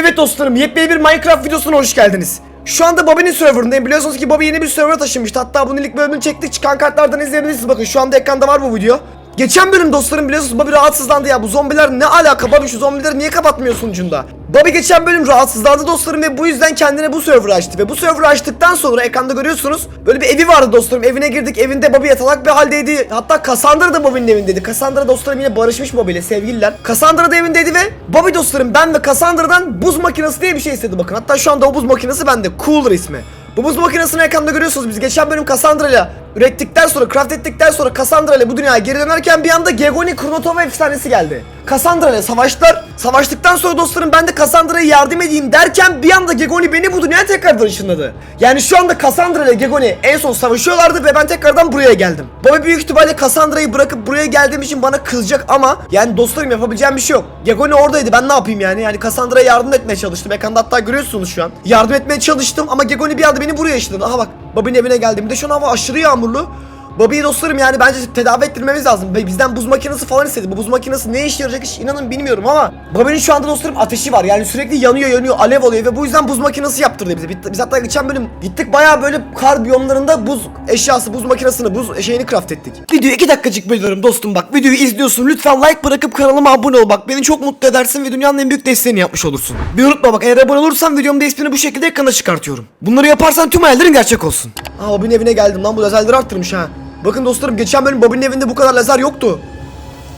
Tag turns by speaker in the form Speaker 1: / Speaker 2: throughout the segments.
Speaker 1: Evet dostlarım yepyeni bir Minecraft videosuna hoş geldiniz. Şu anda Bobby'nin serverındayım. Biliyorsunuz ki Bobby yeni bir server'a taşınmıştı. Hatta bunun ilk bölümünü çektik. Çıkan kartlardan izleyebilirsiniz. Bakın şu anda ekranda var bu video. Geçen bölüm dostlarım biliyorsunuz Bobby rahatsızlandı ya. Bu zombiler ne alaka Bobby şu zombileri niye kapatmıyorsun ucunda? Bobby geçen bölüm rahatsızlandı dostlarım ve bu yüzden kendine bu server'ı açtı. Ve bu server'ı açtıktan sonra ekranda görüyorsunuz. Böyle bir evi vardı dostlarım. Evine girdik. Evinde Bobby yatalak bir haldeydi. Hatta Cassandra da Bobby'nin evindeydi. Cassandra dostlarım yine barışmış Bobby ile sevgililer. Cassandra da evindeydi ve Bobby dostlarım ben ve Cassandra'dan buz makinesi diye bir şey istedi bakın. Hatta şu anda o buz makinesi bende. Cooler ismi. Bu buz makinesini ekranda görüyorsunuz. Biz geçen bölüm Cassandra ile ürettikten sonra, craft ettikten sonra Cassandra ile bu dünyaya geri dönerken bir anda Gegoni Kronotova efsanesi geldi. Cassandra ile savaştılar. Savaştıktan sonra dostlarım ben de Cassandra'ya yardım edeyim derken bir anda Gegoni beni bu dünyaya tekrardan ışınladı. Yani şu anda Cassandra ile Gegoni en son savaşıyorlardı ve ben tekrardan buraya geldim. Bobby büyük ihtimalle Cassandra'yı bırakıp buraya geldiğim için bana kızacak ama yani dostlarım yapabileceğim bir şey yok. Gegoni oradaydı ben ne yapayım yani? Yani Cassandra'ya yardım etmeye çalıştım. Ekranda hatta görüyorsunuz şu an. Yardım etmeye çalıştım ama Gegoni bir anda beni buraya ışınladı. Aha bak Bobby'nin evine geldim. Bir de şu an hava aşırı yağmurlu. Bobby'yi dostlarım yani bence tedavi ettirmemiz lazım. Bizden buz makinesi falan istedi. Bu buz makinesi ne işe yarayacak hiç inanın bilmiyorum ama Bobby'nin şu anda dostlarım ateşi var. Yani sürekli yanıyor yanıyor alev alıyor ve bu yüzden buz makinesi yaptırdı bize. Biz, hatta geçen bölüm gittik bayağı böyle kar biyomlarında buz eşyası, buz makinesini, buz şeyini craft ettik. Videoyu 2 dakikacık bölüyorum dostum bak. Videoyu izliyorsun. Lütfen like bırakıp kanalıma abone ol. Bak beni çok mutlu edersin ve dünyanın en büyük desteğini yapmış olursun. Bir unutma bak eğer abone olursan videomda ismini bu şekilde ekrana çıkartıyorum. Bunları yaparsan tüm hayallerin gerçek olsun. Aa Bobby'nin evine geldim lan bu lazerleri arttırmış ha. Bakın dostlarım geçen bölüm Bobby'nin evinde bu kadar lazer yoktu.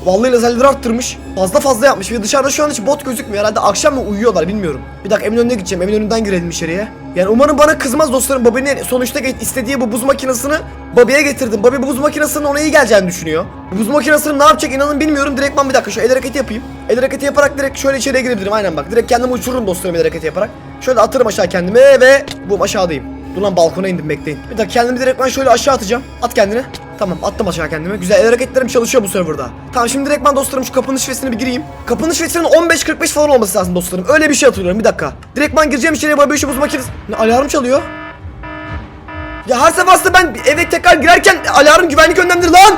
Speaker 1: Vallahi lazerleri arttırmış. Fazla fazla yapmış ve dışarıda şu an hiç bot gözükmüyor. Herhalde akşam mı uyuyorlar bilmiyorum. Bir dakika evin önüne gideceğim. Evin önünden girelim içeriye. Yani umarım bana kızmaz dostlarım. Bobby'nin sonuçta istediği bu buz makinesini Bobby'ye getirdim. Bobby bu buz makinesinin ona iyi geleceğini düşünüyor. Bu buz makinesinin ne yapacak inanın bilmiyorum. Direktman bir dakika şu el hareketi yapayım. El hareketi yaparak direkt şöyle içeriye girebilirim. Aynen bak. Direkt kendimi uçururum dostlarım el hareketi yaparak. Şöyle atırım aşağı kendimi ve bu aşağıdayım. Dur lan balkona indim bekleyin. Bir dakika kendimi direktman şöyle aşağı atacağım. At kendini. Tamam attım aşağı kendimi. Güzel el hareketlerim çalışıyor bu serverda. Tamam şimdi direktman dostlarım şu kapının şifresine bir gireyim. Kapının şifresinin 15-45 falan olması lazım dostlarım. Öyle bir şey hatırlıyorum bir dakika. Direktman gireceğim içeriye şu buz makinesi. Ne alarm çalıyor? Ya her seferinde ben eve tekrar girerken alarm güvenlik önlemleri lan!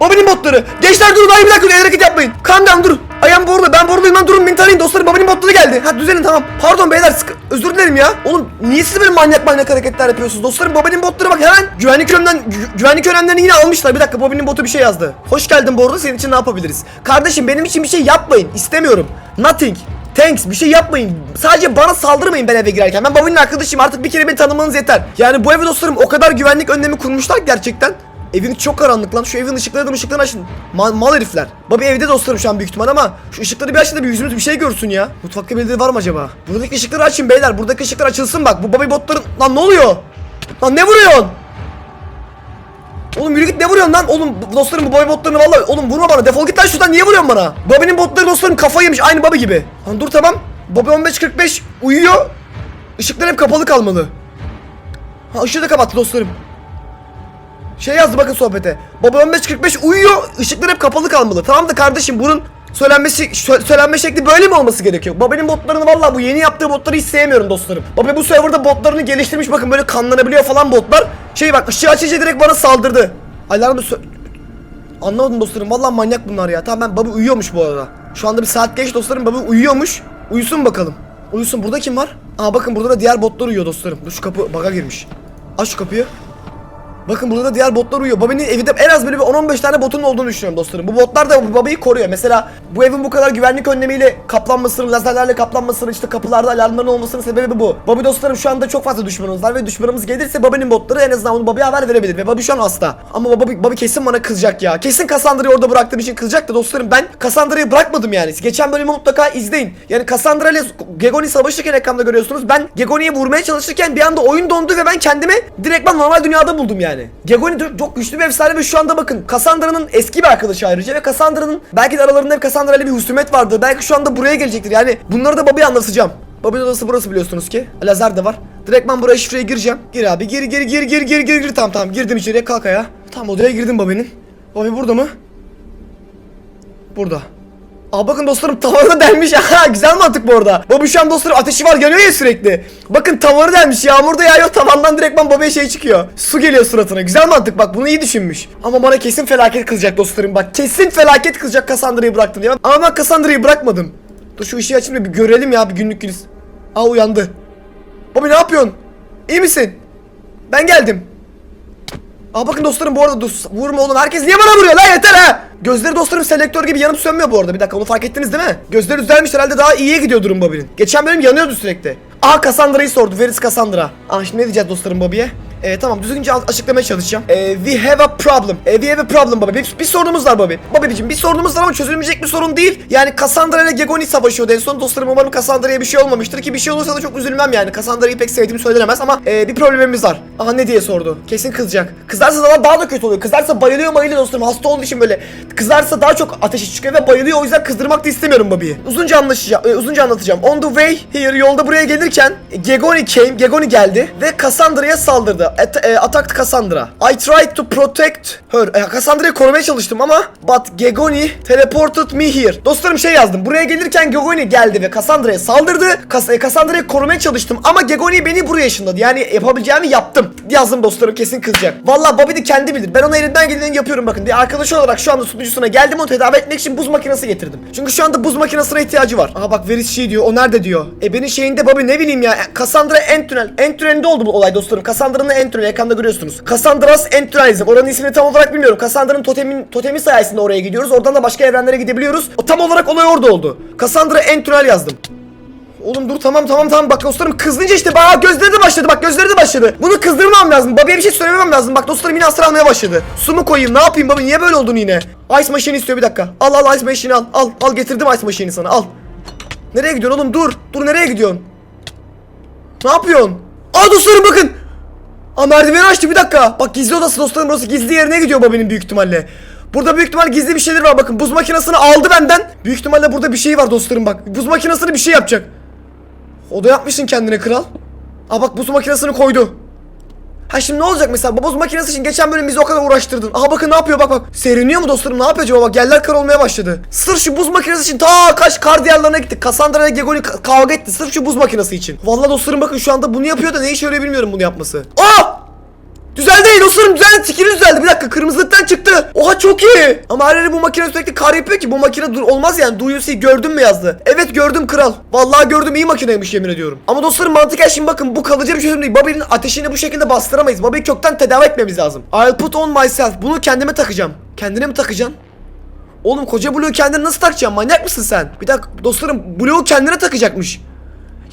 Speaker 1: Bobby'nin botları. Gençler durun hayır bir dakika el hareket yapmayın. Calm down Ayağım borlu ben borluyum lan durun beni tarayın dostlarım Bobby'nin botları geldi. Ha düzelin tamam. Pardon beyler sıkı... özür dilerim ya. Oğlum niye siz böyle manyak manyak hareketler yapıyorsunuz? Dostlarım Bobby'nin botları bak hemen güvenlik önlemden gü- güvenlik önlemlerini yine almışlar. Bir dakika Bobby'nin botu bir şey yazdı. Hoş geldin borlu senin için ne yapabiliriz? Kardeşim benim için bir şey yapmayın. İstemiyorum. Nothing. Thanks bir şey yapmayın. Sadece bana saldırmayın ben eve girerken. Ben Bobby'nin arkadaşıyım artık bir kere beni tanımanız yeter. Yani bu evi dostlarım o kadar güvenlik önlemi kurmuşlar gerçekten. Evin çok karanlık lan. Şu evin ışıkları da ışıklarını açın. Ma- mal herifler. Bobby evde dostlarım şu an büyük ihtimal ama şu ışıkları bir açın da bir yüzümüz bir şey görsün ya. Mutfakta birileri var mı acaba? Buradaki ışıkları açın beyler. Buradaki ışıklar açılsın bak. Bu Bobby botların... Lan ne oluyor? Lan ne vuruyorsun? Oğlum yürü git ne vuruyorsun lan? Oğlum dostlarım bu Bobby botlarını vallahi oğlum vurma bana. Defol git lan şuradan niye vuruyorsun bana? Bobby'nin botları dostlarım kafayı yemiş aynı Bobby gibi. Lan dur tamam. Bobby 15.45 uyuyor. Işıklar hep kapalı kalmalı. Ha ışığı da kapattı dostlarım. Şey yazdı bakın sohbete. Baba 15.45 uyuyor. Işıklar hep kapalı kalmalı. Tamam da kardeşim bunun söylenmesi sö- söylenme şekli böyle mi olması gerekiyor? Baba'nın botlarını vallahi bu yeni yaptığı botları hiç sevmiyorum dostlarım. Baba bu serverda botlarını geliştirmiş bakın böyle kanlanabiliyor falan botlar. Şey bak ışığı açınca direkt bana saldırdı. Alarmı Anlamadım dostlarım. Vallahi manyak bunlar ya. Tamam ben baba uyuyormuş bu arada. Şu anda bir saat geç dostlarım. Baba uyuyormuş. Uyusun bakalım. Uyusun. Burada kim var? Aa bakın burada da diğer botlar uyuyor dostlarım. Dur şu kapı baga girmiş. Aç şu kapıyı. Bakın burada da diğer botlar uyuyor. Bobby'nin evinde en az böyle bir 10-15 tane botun olduğunu düşünüyorum dostlarım. Bu botlar da Bobby'yi koruyor. Mesela bu evin bu kadar güvenlik önlemiyle kaplanmasının, lazerlerle kaplanmasının, işte kapılarda alarmların olmasının sebebi bu. Bobby dostlarım şu anda çok fazla düşmanımız var ve düşmanımız gelirse Bobby'nin botları en azından bunu Bobby'ye haber verebilir. Ve Bobby şu an hasta. Ama Bobby, Bobby kesin bana kızacak ya. Kesin Cassandra'yı orada bıraktığım için kızacak da dostlarım ben Cassandra'yı bırakmadım yani. Geçen bölümü mutlaka izleyin. Yani Cassandra ile Gegoni savaşırken ekranda görüyorsunuz. Ben Gegoni'yi vurmaya çalışırken bir anda oyun dondu ve ben kendimi direktman normal dünyada buldum yani. Gegoni de çok güçlü bir efsane ve şu anda bakın Cassandra'nın eski bir arkadaşı ayrıca ve Cassandra'nın belki de aralarında Cassandra ile bir husumet vardı. Belki şu anda buraya gelecektir. Yani bunları da Bobby'ye anlatacağım. Bobby'nin odası burası biliyorsunuz ki. Lazer de var. Direktman buraya şifreye gireceğim. Gir abi gir gir gir gir gir gir gir. Tamam tamam girdim içeriye kalk ayağa. Tamam odaya girdim Bobby'nin. Bobby burada mı? Burada. Aa bakın dostlarım tavanı delmiş. Aha güzel mantık bu arada. Bobby şu an dostlarım ateşi var yanıyor ya sürekli. Bakın tavanı delmiş. Yağmur da yağıyor tavandan direktman Bobby'ye şey çıkıyor. Su geliyor suratına. Güzel mantık bak bunu iyi düşünmüş. Ama bana kesin felaket kızacak dostlarım bak. Kesin felaket kızacak Cassandra'yı bıraktım diye. Ama ben Cassandra'yı bırakmadım. Dur şu ışığı açayım da bir görelim ya bir günlük güliz. Aa uyandı. Bobby ne yapıyorsun? İyi misin? Ben geldim. Aa bakın dostlarım bu arada dos- vurma oğlum herkes niye bana vuruyor lan yeter ha. Gözleri dostlarım selektör gibi yanıp sönmüyor bu arada bir dakika onu fark ettiniz değil mi? Gözleri düzelmiş herhalde daha iyiye gidiyor durum Bobby'nin. Geçen bölüm yanıyordu sürekli. Aha Cassandra'yı sordu. Where is Cassandra? Aa şimdi ne diyeceğiz dostlarım Bobby'ye? Ee, tamam düzgünce açıklamaya çalışacağım. Ee, we have a problem. Ee, we have a problem Bobby. Bir, bir sorunumuz var Bobby. Bobby'cim bir sorunumuz var ama çözülmeyecek bir sorun değil. Yani Cassandra ile Gegoni savaşıyordu en son. Dostlarım umarım Cassandra'ya bir şey olmamıştır ki bir şey olursa da çok üzülmem yani. Cassandra'yı pek sevdiğim söylenemez ama ee, bir problemimiz var. Aha ne diye sordu. Kesin kızacak. Kızarsa daha, daha da kötü oluyor. Kızarsa bayılıyor bayılıyor dostlarım. Hasta olduğu için böyle. Kızarsa daha çok ateşi çıkıyor ve bayılıyor. O yüzden kızdırmak da istemiyorum Bobby'yi. Uzunca anlaşacağım. e, uzunca anlatacağım. On the way here yolda buraya gelirken Gegoni came. Gegoni geldi ve Cassandra'ya saldırdı. At, e, attacked Cassandra. I tried to protect her. E, Cassandra'yı korumaya çalıştım ama but Gegoni teleported me here. Dostlarım şey yazdım. Buraya gelirken Gegoni geldi ve Cassandra'ya saldırdı. Kas, e, Cassandra'yı korumaya çalıştım ama Gegoni beni buraya ışınladı. Yani yapabileceğimi yaptım. Yazdım dostlarım kesin kızacak. Vallahi Bobby de kendi bilir. Ben ona elinden geleni yapıyorum bakın. Bir arkadaş olarak şu anda sunucusuna geldim onu tedavi etmek için buz makinesi getirdim. Çünkü şu anda buz makinesine ihtiyacı var. Aha bak Veris şey diyor. O nerede diyor. E benim şeyinde Bobby ne bileyim ya. Cassandra end tünel. End tünelinde oldu bu olay dostlarım. Cassandra'nın tüneli ekranda görüyorsunuz. Cassandra's tünelizm. Oranın ismini tam olarak bilmiyorum. Cassandra'nın totemin, totemi sayesinde oraya gidiyoruz. Oradan da başka evrenlere gidebiliyoruz. O tam olarak olay orada oldu. Cassandra tünel yazdım. Oğlum dur tamam tamam tamam bak dostlarım kızdınca işte bak gözleri de başladı bak gözleri de başladı. Bunu kızdırmam lazım. Babiye bir şey söylemem lazım. Bak dostlarım yine hasar almaya başladı. Su mu koyayım ne yapayım baba niye böyle oldun yine? Ice Machine istiyor bir dakika. Al al Ice Machine'i al. Al al getirdim Ice Machine'i sana al. Nereye gidiyorsun oğlum dur. Dur nereye gidiyorsun? Ne yapıyorsun? Aa dostlarım bakın. Aa merdiveni açtı bir dakika. Bak gizli odası dostlarım burası gizli yerine gidiyor babanın büyük ihtimalle. Burada büyük ihtimal gizli bir şeyler var bakın buz makinesini aldı benden. Büyük ihtimalle burada bir şey var dostlarım bak. Buz makinesini bir şey yapacak. O da yapmışsın kendine kral. Aa bak buz makinesini koydu. Ha şimdi ne olacak mesela bu buz makinesi için geçen bölüm bizi o kadar uğraştırdın. Aha bakın ne yapıyor bak bak. Seriniyor mu dostlarım ne yapıyor acaba bak yerler kar olmaya başladı. Sırf şu buz makinesi için ta kaç kar diyarlarına gittik. Cassandra ile Gegoni ka- kavga etti sırf şu buz makinesi için. Vallahi dostlarım bakın şu anda bunu yapıyor da ne işe yarıyor bilmiyorum bunu yapması. Aa! Düzeldi dostlarım düzeldi. Sikiri düzeldi. Bir dakika kırmızılıktan çıktı. Oha çok iyi. Ama her yere bu makine sürekli kar yapıyor ki. Bu makine dur olmaz yani. Do you see? Gördün mü yazdı. Evet gördüm kral. Vallahi gördüm. İyi makineymiş yemin ediyorum. Ama dostlarım mantıken şimdi bakın bu kalıcı bir çözüm değil. Bobby'nin ateşini bu şekilde bastıramayız. Bobby'yi kökten tedavi etmemiz lazım. I'll put on myself. Bunu kendime takacağım. Kendine mi takacaksın? Oğlum koca bloğu kendine nasıl takacaksın manyak mısın sen? Bir dakika dostlarım bloğu kendine takacakmış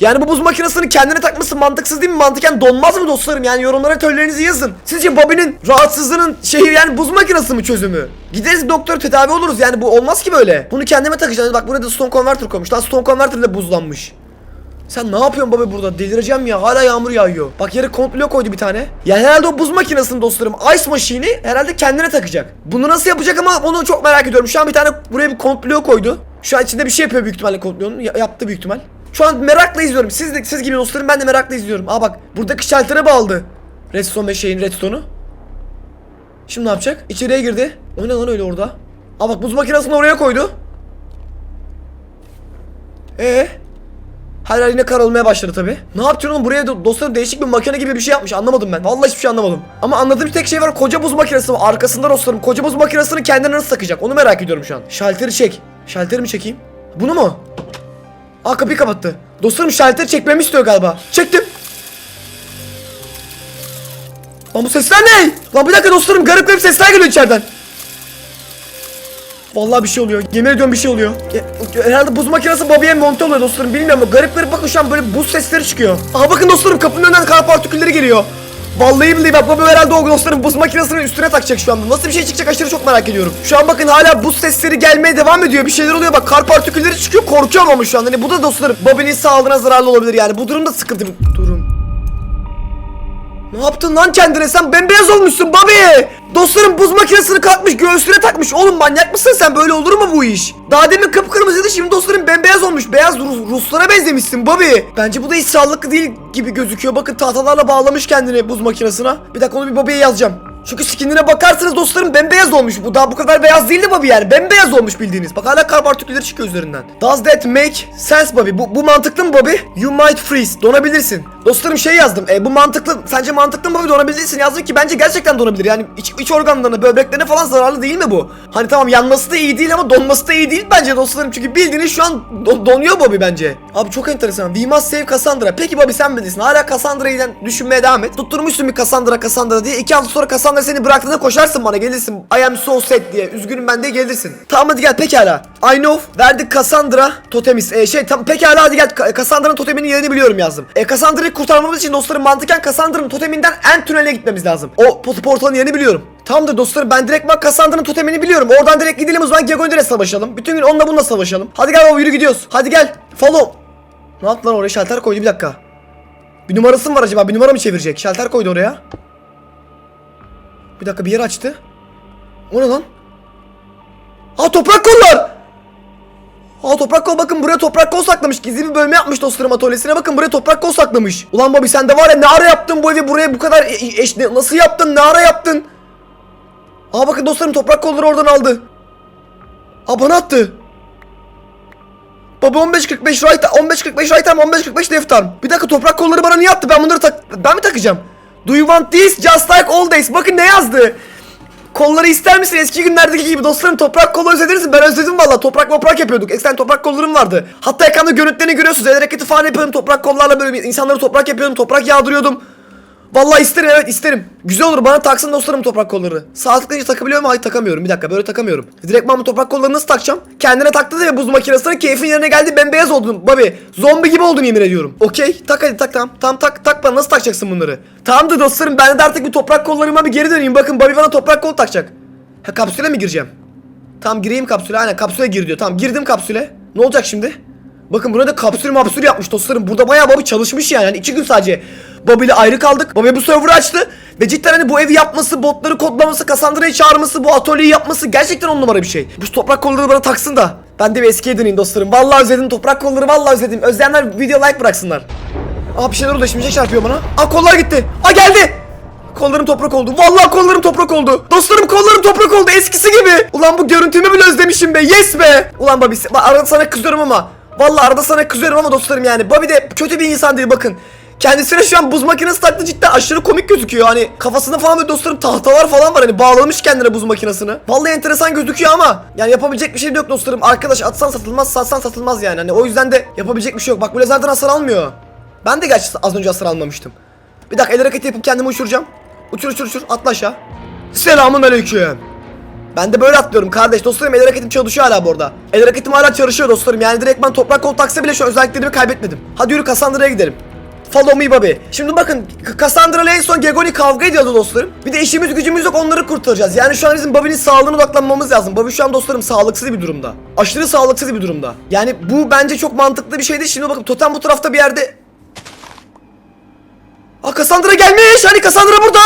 Speaker 1: yani bu buz makinesini kendine takması mantıksız değil mi? Mantıken donmaz mı dostlarım? Yani yorumlara töllerinizi yazın. Sizce Bobby'nin rahatsızlığının şeyi yani buz makinesi mi çözümü? Gideriz doktor tedavi oluruz yani bu olmaz ki böyle. Bunu kendime takacağım. Bak buraya da stone converter koymuş. Lan stone converter de buzlanmış. Sen ne yapıyorsun baba burada? Delireceğim ya. Hala yağmur yağıyor. Bak yere komple koydu bir tane. Yani herhalde o buz makinesini dostlarım. Ice machine'i herhalde kendine takacak. Bunu nasıl yapacak ama onu çok merak ediyorum. Şu an bir tane buraya bir komplo koydu. Şu an içinde bir şey yapıyor büyük ihtimalle komplonun. Ya- yaptı büyük ihtimal. Şu an merakla izliyorum. Siz de siz gibi dostlarım ben de merakla izliyorum. Aa bak buradaki şaltere bağladı. Redstone ve şeyin redstone'u. Şimdi ne yapacak? İçeriye girdi. O ne lan öyle orada? Aa bak buz makinesini oraya koydu. Ee? Her yine kar olmaya başladı tabi. Ne yapacaksın oğlum buraya do- dostlarım değişik bir makine gibi bir şey yapmış anlamadım ben. Vallahi hiçbir şey anlamadım. Ama anladığım tek şey var koca buz makinesi var. Arkasında dostlarım koca buz makinesini kendine nasıl takacak onu merak ediyorum şu an. Şalteri çek. Şalteri mi çekeyim? Bunu mu? Aa kapıyı kapattı. Dostlarım şalteri çekmemi istiyor galiba. Çektim. Lan bu sesler ne? Lan bir dakika dostlarım garip garip sesler geliyor içeriden. Vallahi bir şey oluyor. Yemin ediyorum bir şey oluyor. Herhalde buz makinesi Bobby'ye monte oluyor dostlarım. Bilmiyorum garip garip bakın şu an böyle buz sesleri çıkıyor. Aha bakın dostlarım kapının önünden kar partikülleri geliyor. Vallahi billahi bak Bobby herhalde o dostlarım buz makinesinin üstüne takacak şu anda. Nasıl bir şey çıkacak aşırı çok merak ediyorum. Şu an bakın hala buz sesleri gelmeye devam ediyor. Bir şeyler oluyor bak kar partikülleri çıkıyor. Korkuyorum ama şu an. Hani bu da dostlarım Bobby'nin sağlığına zararlı olabilir yani. Bu durum da sıkıntı durum. Ne yaptın lan kendine sen bembeyaz olmuşsun Bobby. Dostlarım buz makinesini kalkmış göğsüne takmış. Oğlum manyak mısın sen böyle olur mu bu iş? Daha demin kıpkırmızıydı şimdi dostlarım bembeyaz olmuş. Beyaz Rus, Ruslara benzemişsin Bobby. Bence bu da hiç sağlıklı değil gibi gözüküyor. Bakın tahtalarla bağlamış kendini buz makinesine. Bir dakika onu bir Bobby'ye yazacağım. Çünkü skinine bakarsanız dostlarım bembeyaz olmuş. Bu daha bu kadar beyaz değildi Bobby yani. Bembeyaz olmuş bildiğiniz. Bak hala kar partikülleri çıkıyor üzerinden. Does that make sense Bobby? Bu, bu mantıklı mı Bobby? You might freeze. Donabilirsin. Dostlarım şey yazdım. E, bu mantıklı. Sence mantıklı mı Bobby donabilirsin yazdım ki bence gerçekten donabilir. Yani iç, iç organlarına, böbreklerine falan zararlı değil mi bu? Hani tamam yanması da iyi değil ama donması da iyi değil bence dostlarım. Çünkü bildiğiniz şu an don- donuyor Bobby bence. Abi çok enteresan. We must save Cassandra. Peki Bobby sen bilirsin. Hala Cassandra'yı düşünmeye devam et. Tutturmuşsun bir Cassandra Cassandra diye. İki hafta sonra Cassandra seni bıraktığında koşarsın bana gelirsin. I am so sad diye. Üzgünüm ben de gelirsin. Tamam hadi gel pekala. I know. Verdik Cassandra totemis. E, şey tam pekala hadi gel. Cassandra'nın toteminin yerini biliyorum yazdım. E, Cassandra'yı kurtarmamız için dostlarım mantıken Cassandra'nın toteminden en tünele gitmemiz lazım. O portalın yerini biliyorum. Tamamdır dostlarım ben direkt bak Cassandra'nın totemini biliyorum. Oradan direkt gidelim o zaman Gegoni'yle savaşalım. Bütün gün onunla bununla savaşalım. Hadi gel baba yürü gidiyoruz. Hadi gel. Follow. Ne yaptı lan oraya şalter koydu bir dakika. Bir numarası mı var acaba? Bir numara mı çevirecek? Şalter koydu oraya. Bir dakika bir yer açtı. O ne lan? Aa toprak kollar. Aa toprak kol bakın buraya toprak kol saklamış. Gizli bir bölme yapmış dostlarım atölyesine. Bakın buraya toprak kol saklamış. Ulan Bobby sen de var ya ne ara yaptın bu evi buraya bu kadar e- e- eş, ne- nasıl yaptın? Ne ara yaptın? Aa bakın dostlarım toprak kolları oradan aldı. Aa bana attı. Baba 15.45 right 15.45 right arm 15.45 left arm. Bir dakika toprak kolları bana niye attı? Ben bunları tak ben mi takacağım? Do you want this just like all days? Bakın ne yazdı? Kolları ister misin eski günlerdeki gibi dostlarım toprak kolu özlediniz? Ben özledim valla toprak toprak yapıyorduk. Eskiden toprak kollarım vardı. Hatta ekranda görüntülerini görüyorsunuz. El hareketi falan yapıyordum toprak kollarla böyle insanları toprak yapıyordum. Toprak yağdırıyordum. Vallahi isterim evet isterim. Güzel olur bana taksın dostlarım toprak kolları. Tıklayınca takabiliyor muyum? Hayır takamıyorum. Bir dakika böyle takamıyorum. Direktman bu toprak kollarını nasıl takacağım? Kendine taktı diye buz makinesinin keyfin yerine geldi bembeyaz oldun. Babi zombi gibi oldun yemin ediyorum. Okey tak hadi tak tamam. Tamam tak tak bana nasıl takacaksın bunları? Tamamdır dostlarım ben de artık bir toprak kollarıma bir geri döneyim. Bakın Babi bana toprak kol takacak. Ha kapsüle mi gireceğim? Tamam gireyim kapsüle aynen kapsüle gir diyor. Tamam girdim kapsüle. Ne olacak şimdi? Bakın buna da kapsül mapsül yapmış dostlarım. Burada bayağı Bobby çalışmış yani. yani iki gün sadece Bobby ile ayrı kaldık. Bobby bu server'ı açtı. Ve cidden hani bu evi yapması, botları kodlaması, Cassandra'yı çağırması, bu atölyeyi yapması gerçekten on numara bir şey. Bu toprak kolları bana taksın da. Ben de bir eskiye döneyim dostlarım. Vallahi özledim toprak kolları vallahi özledim. Özleyenler video like bıraksınlar. Aa bir şeyler oluyor şimdi çarpıyor bana. Aa kollar gitti. Aa geldi. Kollarım toprak oldu. Vallahi kollarım toprak oldu. Dostlarım kollarım toprak oldu eskisi gibi. Ulan bu görüntümü bile özlemişim be. Yes be. Ulan bak arada sana kızıyorum ama. Vallahi arada sana kızıyorum ama dostlarım yani. Bobby de kötü bir insan değil bakın. Kendisine şu an buz makinesi taktı cidden aşırı komik gözüküyor. Hani kafasında falan böyle dostlarım tahtalar falan var hani bağlamış kendine buz makinesini. Vallahi enteresan gözüküyor ama yani yapabilecek bir şey de yok dostlarım. Arkadaş atsan satılmaz, satsan satılmaz yani. Hani o yüzden de yapabilecek bir şey yok. Bak bu lazerden hasar almıyor. Ben de gerçi az önce hasar almamıştım. Bir dakika el hareketi yapıp kendimi uçuracağım. Uçur uçur uçur atla aşağı. Selamun aleyküm. Ben de böyle atlıyorum kardeş dostlarım el hareketim çalışıyor hala bu arada. El hareketim hala çalışıyor dostlarım yani direktman toprak kol taksa bile şu özelliklerimi kaybetmedim. Hadi yürü Cassandra'ya gidelim. Follow me Bobby. Şimdi bakın Cassandra ile en son Gegoni kavga ediyordu dostlarım. Bir de işimiz gücümüz yok onları kurtaracağız. Yani şu an bizim Bobby'nin sağlığına odaklanmamız lazım. Bobby şu an dostlarım sağlıksız bir durumda. Aşırı sağlıksız bir durumda. Yani bu bence çok mantıklı bir şeydi. Şimdi bakın totem bu tarafta bir yerde. Aa Cassandra gelmiş. Hani Cassandra burada.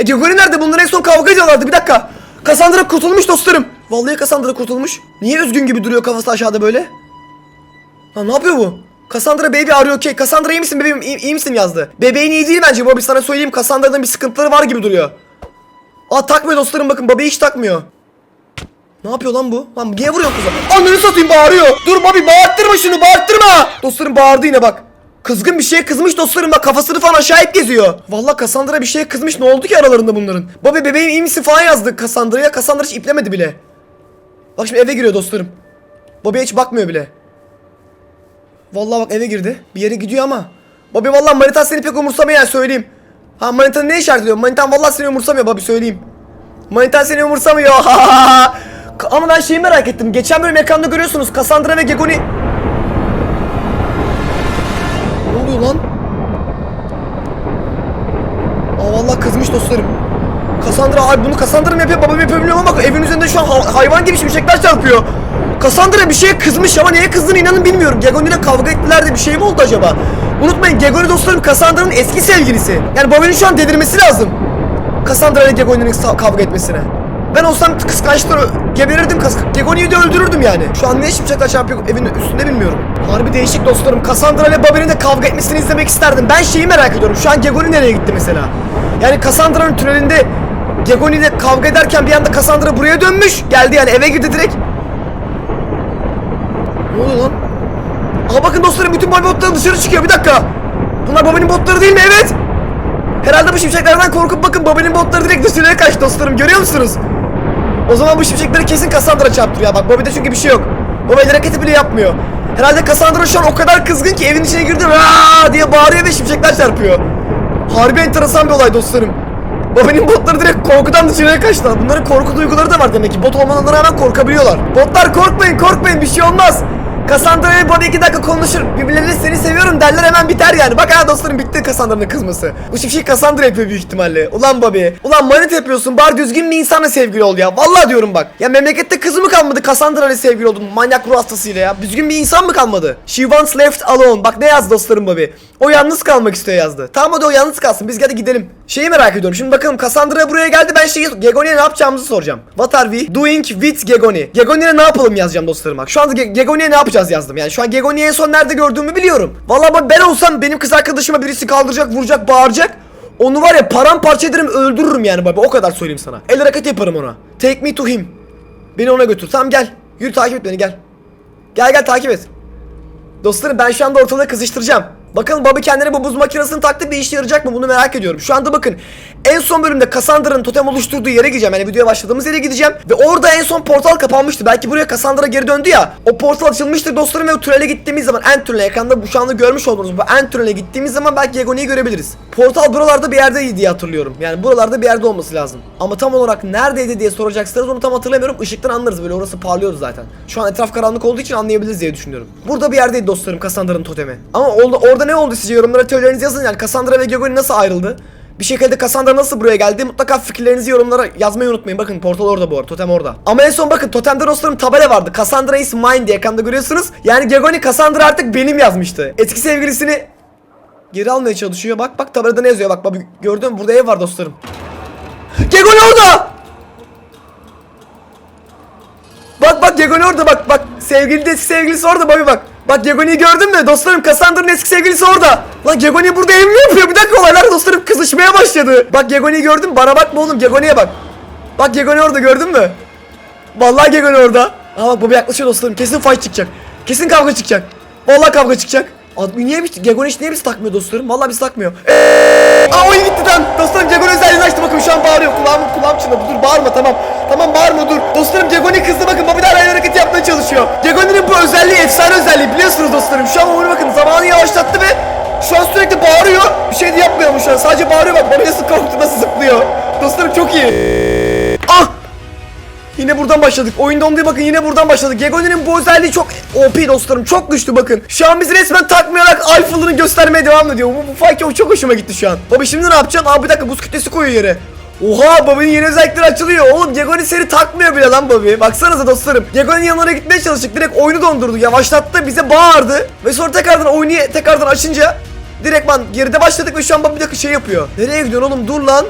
Speaker 1: E Gegoni nerede? Bunlar en son kavga ediyorlardı. Bir dakika. Cassandra kurtulmuş dostlarım. Vallahi Cassandra kurtulmuş. Niye üzgün gibi duruyor kafası aşağıda böyle? Lan ne yapıyor bu? Cassandra baby arıyor okey. Cassandra iyi misin bebeğim? İyi, iyi misin yazdı. Bebeğin iyi değil bence Bobby sana söyleyeyim. Cassandra'nın bir sıkıntıları var gibi duruyor. Aa takmıyor dostlarım bakın Bobby hiç takmıyor. Ne yapıyor lan bu? Lan niye vuruyor kıza? Ananı satayım bağırıyor. Dur Bobby bağırttırma şunu bağırttırma. Dostlarım bağırdı yine bak. Kızgın bir şeye kızmış dostlarım bak kafasını falan aşağı ip geziyor. Vallahi Cassandra bir şeye kızmış ne oldu ki aralarında bunların? Bobby bebeğim iyi misin falan yazdı Cassandra'ya. Cassandra hiç iplemedi bile. Bak şimdi eve giriyor dostlarım. Bobby hiç bakmıyor bile. Vallahi bak eve girdi. Bir yere gidiyor ama. Bobby vallahi manitan seni pek umursamıyor yani söyleyeyim. Ha manitan ne işaretliyor? Manitan vallahi seni umursamıyor Bobby söyleyeyim. Manitan seni umursamıyor. ama ben şeyi merak ettim. Geçen bölüm ekranda görüyorsunuz. Cassandra ve Gegoni. Oluyor lan? Aa vallahi kızmış dostlarım. Cassandra ay bunu Cassandra mı yapıyor babam yapıyor bilmiyorum ama evin üzerinde şu an ha- hayvan gibi şimşekler çarpıyor. Cassandra bir şeye kızmış ama neye kızdığını inanın bilmiyorum. Gegoni ile kavga ettiler de bir şey mi oldu acaba? Unutmayın Gegoni dostlarım Cassandra'nın eski sevgilisi. Yani Bobby'nin şu an delirmesi lazım. Cassandra ile Gegoni'nin kavga etmesine. Ben olsam kıskançlıkla ö- geberirdim. Gegoni'yi de öldürürdüm yani. Şu an niye şimşekler çarpıyor evin üstünde bilmiyorum. Harbi değişik dostlarım. Cassandra ile Bobby'nin de kavga etmesini izlemek isterdim. Ben şeyi merak ediyorum. Şu an Gegoni nereye gitti mesela? Yani Cassandra'nın tünelinde Gegoni ile kavga ederken bir anda Cassandra buraya dönmüş. Geldi yani eve girdi direkt. Ne oluyor lan? Aa bakın dostlarım bütün boybotlar dışarı çıkıyor bir dakika. Bunlar Bobby'nin botları değil mi? Evet. Herhalde bu şimşeklerden korkup bakın Bobby'nin botları direkt dışarıya kaçtı dostlarım. Görüyor musunuz? O zaman bu şimşekleri kesin Cassandra çarptırıyor. Bak Bobby'de çünkü bir şey yok. Bobby hareketi bile yapmıyor. Herhalde Cassandra şu an o kadar kızgın ki evin içine girdi Aa! diye bağırıyor ve şimşekler çarpıyor. Harbi enteresan bir olay dostlarım. Bobby'nin botları direkt korkudan dışarıya kaçtılar. Bunların korku duyguları da var demek ki. Bot olmalarına rağmen korkabiliyorlar. Botlar korkmayın korkmayın bir şey olmaz. Cassandra ve Bobby iki dakika konuşur. Birbirlerine seni seviyorum derler hemen biter yani. Bak ha dostlarım bitti Cassandra'nın kızması. Bu şimşek Cassandra yapıyor büyük ihtimalle. Ulan Bobby. Ulan manit yapıyorsun. Bari düzgün bir insanla sevgili ol ya. Vallahi diyorum bak. Ya memlekette kızı mı kalmadı Cassandra ile sevgili oldun. Manyak ruh hastasıyla ya. Düzgün bir insan mı kalmadı? She wants left alone. Bak ne yazdı dostlarım Bobby. O yalnız kalmak istiyor yazdı. Tamam hadi o yalnız kalsın. Biz hadi gidelim. Şeyi merak ediyorum. Şimdi bakalım Cassandra buraya geldi. Ben şeyi Gegoni'ye ne yapacağımızı soracağım. What are we doing with Gegoni? Gegoni'ye ne yapalım yazacağım dostlarım bak. Şu anda Ge- Gegoni'ye ne yapacağız yazdım. Yani şu an Gegoni'yi en son nerede gördüğümü biliyorum. Vallahi bak ben olsam benim kız arkadaşıma birisi kaldıracak, vuracak, bağıracak. Onu var ya paramparça ederim öldürürüm yani baba o kadar söyleyeyim sana. El hareketi yaparım ona. Take me to him. Beni ona götür. Tamam gel. Yürü takip et beni gel. Gel gel takip et. Dostlarım ben şu anda ortalığı kızıştıracağım. Bakalım Bobby kendine bu buz makinesini taktı bir işe yarayacak mı bunu merak ediyorum. Şu anda bakın en son bölümde Cassandra'nın totem oluşturduğu yere gideceğim. Yani videoya başladığımız yere gideceğim. Ve orada en son portal kapanmıştı. Belki buraya Cassandra geri döndü ya. O portal açılmıştır dostlarım ve o gittiğimiz zaman end tünele ekranda şu anda görmüş olduğunuz bu end tünele gittiğimiz zaman belki Egoni'yi görebiliriz. Portal buralarda bir yerdeydi diye hatırlıyorum. Yani buralarda bir yerde olması lazım. Ama tam olarak neredeydi diye soracaksınız onu tam hatırlamıyorum. Işıktan anlarız böyle orası parlıyordu zaten. Şu an etraf karanlık olduğu için anlayabiliriz diye düşünüyorum. Burada bir yerdeydi dostlarım Cassandra'nın totemi. Ama oldu, orada ne oldu sizce yorumlara teorilerinizi yazın yani Cassandra ve Gegoni nasıl ayrıldı? Bir şekilde Cassandra nasıl buraya geldi? Mutlaka fikirlerinizi yorumlara yazmayı unutmayın. Bakın portal orada bu arada. Totem orada. Ama en son bakın totemde dostlarım tabela vardı. Cassandra is mine diye ekranda görüyorsunuz. Yani Gegoni Cassandra artık benim yazmıştı. Eski sevgilisini geri almaya çalışıyor. Bak bak tabelada ne yazıyor bak. bak gördün mü? Burada ev var dostlarım. Gegoni orada! Bak bak Gegoni orada bak bak. Sevgili de sevgilisi orada Bobby bak. Bak Gegoni'yi gördün mü? Dostlarım Cassandra'nın eski sevgilisi orada. Lan Gegoni burada ev mi yapıyor? Bir dakika olaylar dostlarım kızışmaya başladı. Bak Gegoni'yi gördün mü? Bana bakma oğlum Gegoni'ye bak. Bak Gegoni orada gördün mü? Vallahi Gegoni orada. Aa bak Bobby yaklaşıyor dostlarım. Kesin fight çıkacak. Kesin kavga çıkacak. Vallahi kavga çıkacak. Abi niye biz Gegoni hiç niye bizi takmıyor dostlarım? Vallahi bizi takmıyor. Eee, Aa oyun gitti lan. Dostlarım Gegoni özelliğini açtı bakın şu an bağırıyor. Kulağım kulağım çınladı. Dur bağırma tamam. Tamam bağırma dur. Dostlarım Gegoni kızdı bakın Bobby de aynı hareket yapmaya çalışıyor. Gegoni'nin bu özelliği efsane özelliği biliyorsunuz dostlarım. Şu an oyunu bakın zamanı yavaşlattı ve şu an sürekli bağırıyor. Bir şey de yapmıyor mu şu an? Sadece bağırıyor bak. Bobby nasıl korktu buradan başladık. Oyunda donduğu bakın yine buradan başladık. Gegoni'nin bu özelliği çok OP dostlarım. Çok güçlü bakın. Şu an bizi resmen takmayarak alfalığını göstermeye devam ediyor. Bu, bu fight çok hoşuma gitti şu an. Baba şimdi ne yapacaksın? Abi bir dakika buz kütlesi koyuyor yere. Oha Bobby'nin yeni özellikleri açılıyor. Oğlum Gegoni seni takmıyor bile lan Bobby. Baksanıza dostlarım. Gegoni'nin yanına gitmeye çalıştık. Direkt oyunu dondurdu. Yavaşlattı. Bize bağırdı. Ve sonra tekrardan oyunu tekrardan açınca direktman geride başladık ve şu an Bobby bir dakika şey yapıyor. Nereye gidiyorsun oğlum? Dur lan.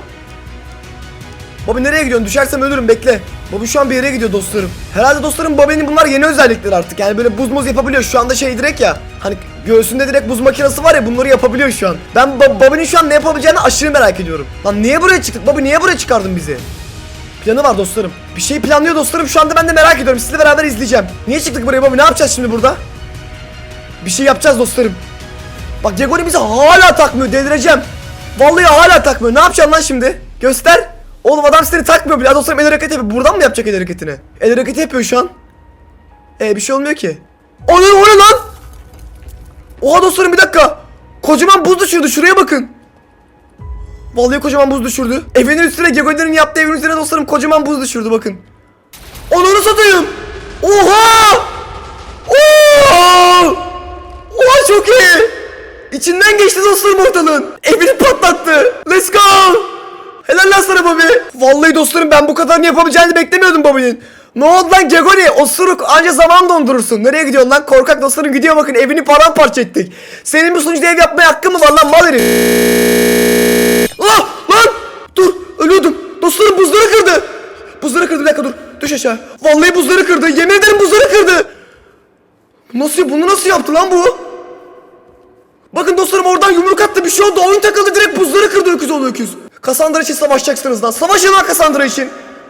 Speaker 1: Bobby nereye gidiyorsun? Düşersem ölürüm bekle. Bobby şu an bir yere gidiyor dostlarım. Herhalde dostlarım Bobby'nin bunlar yeni özellikleri artık. Yani böyle buz muz yapabiliyor. Şu anda şey direkt ya. Hani göğsünde direkt buz makinesi var ya bunları yapabiliyor şu an. Ben Bo- şu an ne yapabileceğini aşırı merak ediyorum. Lan niye buraya çıktık? Bobby niye buraya çıkardın bizi? Planı var dostlarım. Bir şey planlıyor dostlarım. Şu anda ben de merak ediyorum. Sizle beraber izleyeceğim. Niye çıktık buraya Bobby? Ne yapacağız şimdi burada? Bir şey yapacağız dostlarım. Bak Gegoni bizi hala takmıyor. Delireceğim. Vallahi hala takmıyor. Ne yapacaksın lan şimdi? Göster. Oğlum adam seni takmıyor bile. Hadi dostlarım el hareketi yapıyor. Buradan mı yapacak el hareketini? El hareketi yapıyor şu an. E bir şey olmuyor ki. O ne, o ne lan? Oha dostlarım bir dakika. Kocaman buz düşürdü. Şuraya bakın. Vallahi kocaman buz düşürdü. Evinin üstüne Gegoni'nin yaptığı evin üstüne dostlarım kocaman buz düşürdü bakın. Onu satayım. Oha! Oo! Oha çok iyi. İçinden geçti dostlarım ortalığın. Evini patlattı. Let's go. Helal lan sana Bobby. Vallahi dostlarım ben bu kadarını yapabileceğini beklemiyordum Bobby'nin. Ne oldu lan Gegoni? Osuruk anca zaman dondurursun. Nereye gidiyorsun lan? Korkak dostlarım gidiyor bakın evini paramparça ettik. Senin bu sunucuda ev yapmaya hakkın mı var lan mal herif? Ah lan! Dur ölüyordum. Dostlarım buzları kırdı. Buzları kırdı bir dakika dur. Düş aşağı. Vallahi buzları kırdı. Yemin ederim buzları kırdı. Nasıl bunu nasıl yaptı lan bu? Bakın dostlarım oradan yumruk attı bir şey oldu. Oyun takıldı direkt buzları kırdı öküz oğlu öküz. Cassandra için savaşacaksınız lan. Savaşın lan Cassandra için.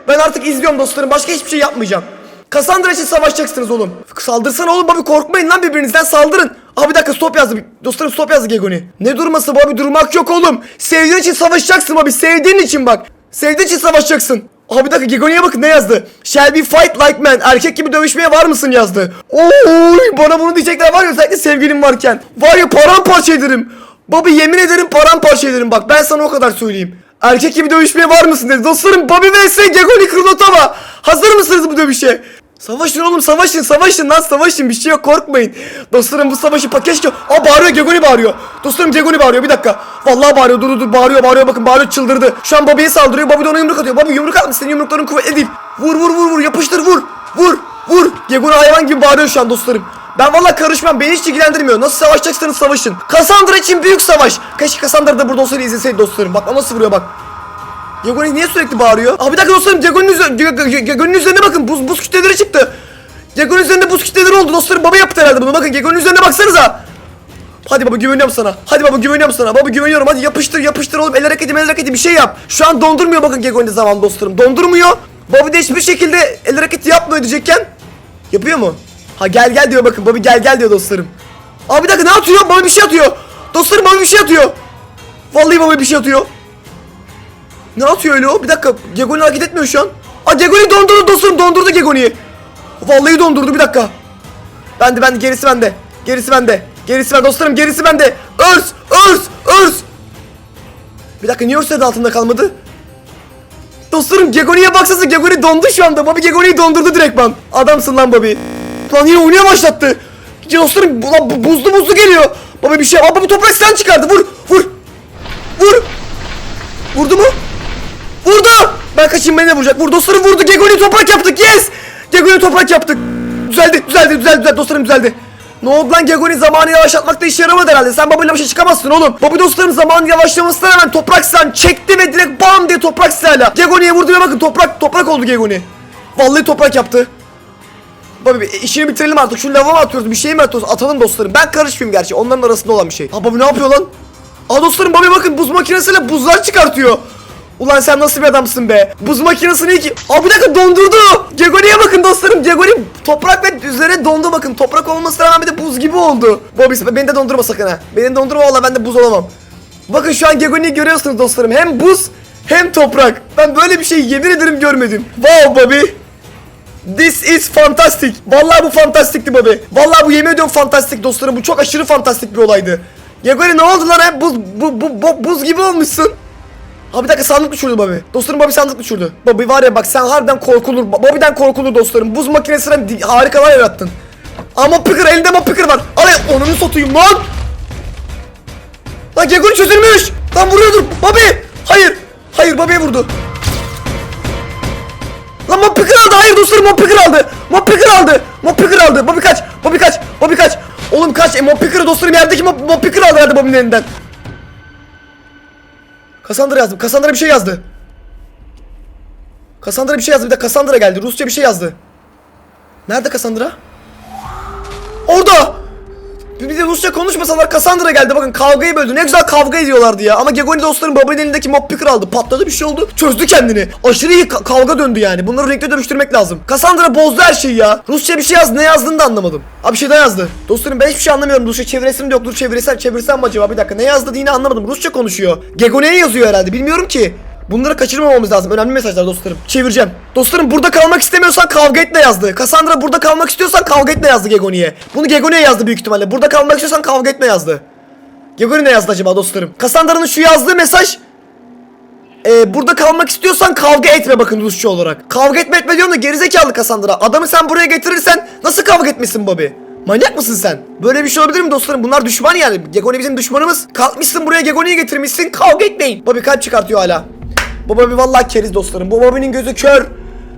Speaker 1: Ben artık izliyorum dostlarım. Başka hiçbir şey yapmayacağım. Cassandra için savaşacaksınız oğlum. Saldırsana oğlum abi korkmayın lan birbirinizden saldırın. Aa bir dakika stop yazdı. Dostlarım stop yazdı Gegoni. Ne durması Bobby durmak yok oğlum. Sevdiğin için savaşacaksın Bobby. Sevdiğin için bak. Sevdiğin için savaşacaksın. Aa bir dakika Gegoni'ye bakın ne yazdı. Shall we fight like men? Erkek gibi dövüşmeye var mısın yazdı. Oy bana bunu diyecekler var ya özellikle sevgilim varken. Var ya paramparça ederim. Bobby yemin ederim paramparça ederim bak ben sana o kadar söyleyeyim. Erkek gibi dövüşmeye var mısın dedi. Dostlarım Bobby vs Gegoni Kırlotova. Hazır mısınız bu dövüşe? Savaşın oğlum savaşın savaşın lan savaşın bir şey yok korkmayın. Dostlarım bu savaşı pa keşke. Aa bağırıyor Gegoni bağırıyor. Dostlarım Gegoni bağırıyor bir dakika. Vallahi bağırıyor dur dur dur bağırıyor bağırıyor bakın bağırıyor çıldırdı. Şu an Bobby'ye saldırıyor Bobby de ona yumruk atıyor. Bobby yumruk atmış senin yumrukların kuvvetli değil. Vur vur vur vur yapıştır vur. Vur vur. Gegoni hayvan gibi bağırıyor şu an dostlarım. Ben vallahi karışmam beni hiç ilgilendirmiyor. Nasıl savaşacaksanız savaşın. Cassandra için büyük savaş. Keşke Cassandra da burada olsaydı izleseydi dostlarım. Bak o nasıl vuruyor bak. Diagoni niye sürekli bağırıyor? Abi bir dakika dostlarım Diagoni'nin üzerine, Diagoni'nin üzerine bakın buz, buz kütleleri çıktı. Diagoni'nin üzerinde buz kütleleri oldu dostlarım baba yaptı herhalde bunu bakın Diagoni'nin üzerine baksanıza. Hadi baba güveniyorum sana. Hadi baba güveniyorum sana. Baba güveniyorum. Hadi yapıştır yapıştır oğlum. El hareketi el hareketi bir şey yap. Şu an dondurmuyor bakın Gegoni'de zaman dostlarım. Dondurmuyor. Bobby de hiçbir şekilde el hareketi yapmıyor diyecekken. Yapıyor mu? Ha gel gel diyor bakın. Bobby gel gel diyor dostlarım. Abi bir dakika ne atıyor? Bobby bir şey atıyor. Dostlarım Bobby bir şey atıyor. Vallahi Bobby bir şey atıyor. Ne atıyor öyle o? Bir dakika. Gegoni hareket etmiyor şu an. Aa Gegoni dondurdu dostum dondurdu Gegoni'yi. Vallahi dondurdu bir dakika. Bende bende gerisi bende. Gerisi bende. Gerisi bende dostlarım gerisi bende. Örs! Örs! Örs! Bir dakika niye örsede altında kalmadı? Dostlarım Gegoni'ye baksanıza Gegoni dondu şu anda. Bobby Gegoni'yi dondurdu direktman. Adamsın lan Bobby. Lan yine oynuyor başlattı. Bu, lan bu- buzlu buzlu geliyor. Bobby bir şey. Aa Bobby toprak sen çıkardı. Vur! Vur! Vur! Vurdu mu? Vurdu! Ben kaçayım beni de vuracak. Vur dostlarım vurdu. Gegoni toprak yaptık. Yes! Gegoni toprak yaptık. Düzeldi, düzeldi, düzeldi, düzeldi. Dostlarım düzeldi. Ne oldu lan Gegoni zamanı yavaşlatmakta işe yaramadı herhalde. Sen Bobby'le başa çıkamazsın oğlum. Bobby dostlarım zamanı yavaşlamasına hemen toprak silahını çekti ve direkt bam diye toprak silahıyla. Gegoni'ye vurdu ve bakın toprak toprak oldu Gegoni. Vallahi toprak yaptı. Bobby bir işini bitirelim artık. Şu lava mı atıyoruz? Bir şey mi atıyoruz? Atalım dostlarım. Ben karışmayayım gerçi. Onların arasında olan bir şey. Ha Bobby ne yapıyor lan? Aa dostlarım Bobby bakın buz makinesiyle buzlar çıkartıyor. Ulan sen nasıl bir adamsın be? Buz makinesini iyi ki... Aa bir dakika dondurdu. Gegoni'ye bakın dostlarım. Gegoni toprak ve üzerine dondu bakın. Toprak olmasına rağmen bir de buz gibi oldu. Bobby beni de dondurma sakın ha. Beni dondurma valla ben de buz olamam. Bakın şu an Gegoni'yi görüyorsunuz dostlarım. Hem buz hem toprak. Ben böyle bir şey yemin ederim görmedim. Wow Bobby. This is fantastic. Vallahi bu fantastikti Bobby. Vallahi bu yemin ediyorum fantastik dostlarım. Bu çok aşırı fantastik bir olaydı. Gegoni ne oldu lan hep buz, bu, bu, bu- buz gibi olmuşsun. Ha bir dakika sandık düşürdü Bobby. Dostlarım Bobby sandık düşürdü. Bobby var ya bak sen harbiden korkulur. Bobby'den korkulur dostlarım. Buz makinesine harikalar yarattın. Ama picker elinde mop picker var. Alay onunu satayım lan. Lan Gegoni çözülmüş. Lan vuruyordur. Bobby. Hayır. Hayır Bobby'ye vurdu. Lan mop picker aldı. Hayır dostlarım mop picker aldı. Mop picker aldı. Mop picker aldı. Bobby kaç. Bobby kaç. Bobby kaç. Oğlum kaç. E, mop picker'ı dostlarım yerdeki mop, mop picker aldı herhalde Bobby'nin elinden. Cassandra yazdım. Cassandra bir şey yazdı. Cassandra bir şey yazdı. Bir de Cassandra geldi. Rusça bir şey yazdı. Nerede Cassandra? Orada. Bir de Rusça konuşmasalar Cassandra geldi. Bakın kavgayı böldü. Ne güzel kavga ediyorlardı ya. Ama Gegoni dostlarım babanın elindeki mop picker aldı. Patladı bir şey oldu. Çözdü kendini. Aşırı iyi ka- kavga döndü yani. Bunları renkli dönüştürmek lazım. Cassandra bozdu her şeyi ya. Rusça bir şey yazdı. Ne yazdığını da anlamadım. Abi bir şey daha yazdı. Dostlarım ben hiçbir şey anlamıyorum. Rusça çeviresim de yok. Dur çevirsem çevirsem mi acaba? Bir dakika. Ne yazdı yine anlamadım. Rusça konuşuyor. Gegoni'ye yazıyor herhalde. Bilmiyorum ki. Bunları kaçırmamamız lazım. Önemli mesajlar dostlarım. Çevireceğim. Dostlarım burada kalmak istemiyorsan kavga etme yazdı. Cassandra burada kalmak istiyorsan kavga etme yazdı Gegoni'ye. Bunu Gegoni'ye yazdı büyük ihtimalle. Burada kalmak istiyorsan kavga etme yazdı. Gegoni ne yazdı acaba dostlarım? Cassandra'nın şu yazdığı mesaj ee, burada kalmak istiyorsan kavga etme bakın Rusça olarak. Kavga etme etme diyorum da gerizekalı Cassandra. Adamı sen buraya getirirsen nasıl kavga etmesin Bobby? Manyak mısın sen? Böyle bir şey olabilir mi dostlarım? Bunlar düşman yani. Gegoni bizim düşmanımız. Kalkmışsın buraya Gegoni'yi getirmişsin. Kavga etmeyin. Bobby kalp çıkartıyor hala. Bu Bobby vallahi keriz dostlarım. Bu Bobby'nin gözü kör.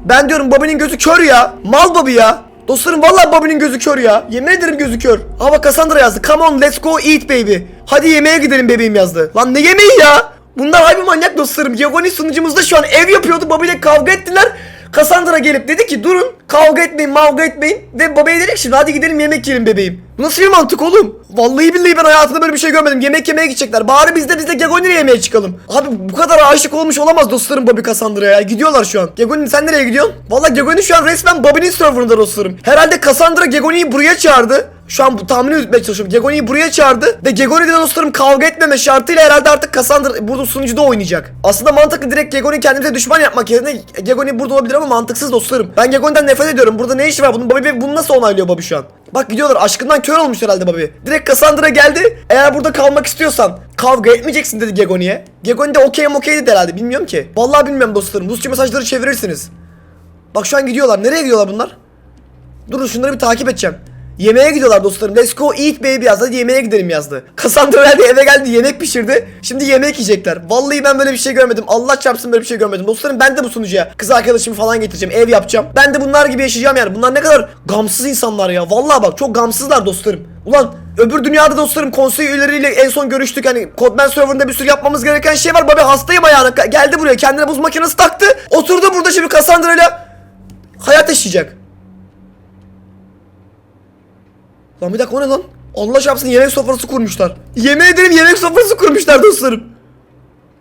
Speaker 1: Ben diyorum Bobby'nin gözü kör ya. Mal Bobby ya. Dostlarım vallahi Bobby'nin gözü kör ya. Yemin ederim gözü kör. Ama Cassandra yazdı. Come on let's go eat baby. Hadi yemeğe gidelim bebeğim yazdı. Lan ne yemeği ya? Bunlar harbi manyak dostlarım. Yagoni sunucumuzda şu an ev yapıyordu. Bobby ile kavga ettiler. Cassandra gelip dedi ki durun kavga etmeyin mavga etmeyin ve babaya dedik şimdi hadi gidelim yemek yiyelim bebeğim. Bu nasıl bir mantık oğlum? Vallahi billahi ben hayatımda böyle bir şey görmedim. Yemek yemeye gidecekler. Bari biz de biz de Gegoni'yle yemeğe çıkalım. Abi bu kadar aşık olmuş olamaz dostlarım Bobby Cassandra'ya. Gidiyorlar şu an. Gegoni sen nereye gidiyorsun? Vallahi Gegoni şu an resmen Bobby'nin serverında dostlarım. Herhalde Cassandra Gegoni'yi buraya çağırdı. Şu an bu tahmin etmeye çalışıyorum. Gegoni'yi buraya çağırdı ve Gegoni de dostlarım kavga etmeme şartıyla herhalde artık Cassandra burada sunucuda oynayacak. Aslında mantıklı direkt Gegoni kendimize düşman yapmak yerine Gegoni burada olabilir ama mantıksız dostlarım. Ben Gegoni'den nefret ediyorum. Burada ne işi var bunun? Bobby bunu nasıl onaylıyor Bobby şu an? Bak gidiyorlar aşkından kör olmuş herhalde Bobby. Direkt Cassandra geldi. Eğer burada kalmak istiyorsan kavga etmeyeceksin dedi Gegoni'ye. Gegoni de okey okey dedi herhalde bilmiyorum ki. Vallahi bilmiyorum dostlarım. Rusça mesajları çevirirsiniz. Bak şu an gidiyorlar. Nereye gidiyorlar bunlar? Durun şunları bir takip edeceğim. Yemeğe gidiyorlar dostlarım. Let's go eat baby yazdı. Yemeğe gidelim yazdı. Cassandra geldi eve geldi yemek pişirdi. Şimdi yemek yiyecekler. Vallahi ben böyle bir şey görmedim. Allah çarpsın böyle bir şey görmedim. Dostlarım ben de bu sunucuya kız arkadaşımı falan getireceğim. Ev yapacağım. Ben de bunlar gibi yaşayacağım yani. Bunlar ne kadar gamsız insanlar ya. Vallahi bak çok gamsızlar dostlarım. Ulan öbür dünyada dostlarım konsey üyeleriyle en son görüştük. Hani Codman serverında bir sürü yapmamız gereken şey var. Baba hastayım ayağına. Geldi buraya kendine buz makinesi taktı. Oturdu burada şimdi Cassandra ile hayat yaşayacak. Lan bir dakika o ne lan? Allah çarpsın yemek sofrası kurmuşlar. Yemin ederim yemek sofrası kurmuşlar dostlarım.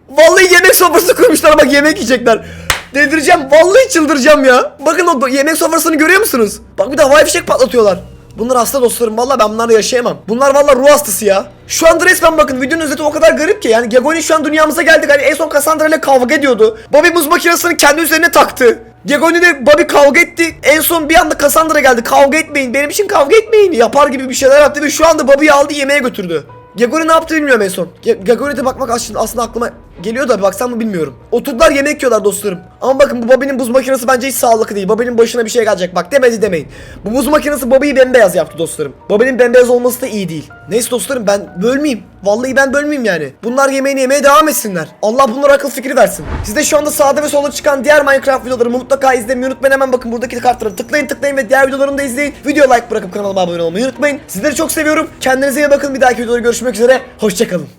Speaker 1: Vallahi yemek sofrası kurmuşlar bak yemek yiyecekler. Delireceğim vallahi çıldıracağım ya. Bakın o yemek sofrasını görüyor musunuz? Bak bir de havai fişek patlatıyorlar. Bunlar hasta dostlarım vallahi ben bunlarla yaşayamam. Bunlar vallahi ruh hastası ya. Şu anda resmen bakın videonun özeti o kadar garip ki yani Gegoni şu an dünyamıza geldi. Hani en son Cassandra ile kavga ediyordu. Bobby buz makinesini kendi üzerine taktı. Gegoni ile Bobby kavga etti. En son bir anda Cassandra geldi. Kavga etmeyin. Benim için kavga etmeyin. Yapar gibi bir şeyler yaptı ve şu anda Bobby'yi aldı yemeğe götürdü. Gegoni ne yaptı bilmiyorum en son. Ge- Gegoni'de bakmak aslında, aslında aklıma geliyor da bir baksam mı bilmiyorum. Oturdular yemek yiyorlar dostlarım. Ama bakın bu Bobby'nin buz makinesi bence hiç sağlıklı değil. Bobby'nin başına bir şey gelecek bak demedi demeyin. Bu buz makinesi Bobby'yi bembeyaz yaptı dostlarım. Bobby'nin bembeyaz olması da iyi değil. Neyse dostlarım ben bölmeyeyim. Vallahi ben bölmeyeyim yani. Bunlar yemeğini yemeye devam etsinler. Allah bunlara akıl fikri versin. Siz de şu anda sağda ve solda çıkan diğer Minecraft videolarımı mutlaka izlemeyi unutmayın. Hemen bakın buradaki kartlara tıklayın tıklayın ve diğer videolarımı da izleyin. Video like bırakıp kanalıma abone olmayı unutmayın. Sizleri çok seviyorum. Kendinize iyi bakın. Bir dahaki videoda görüşmek üzere. Hoşçakalın.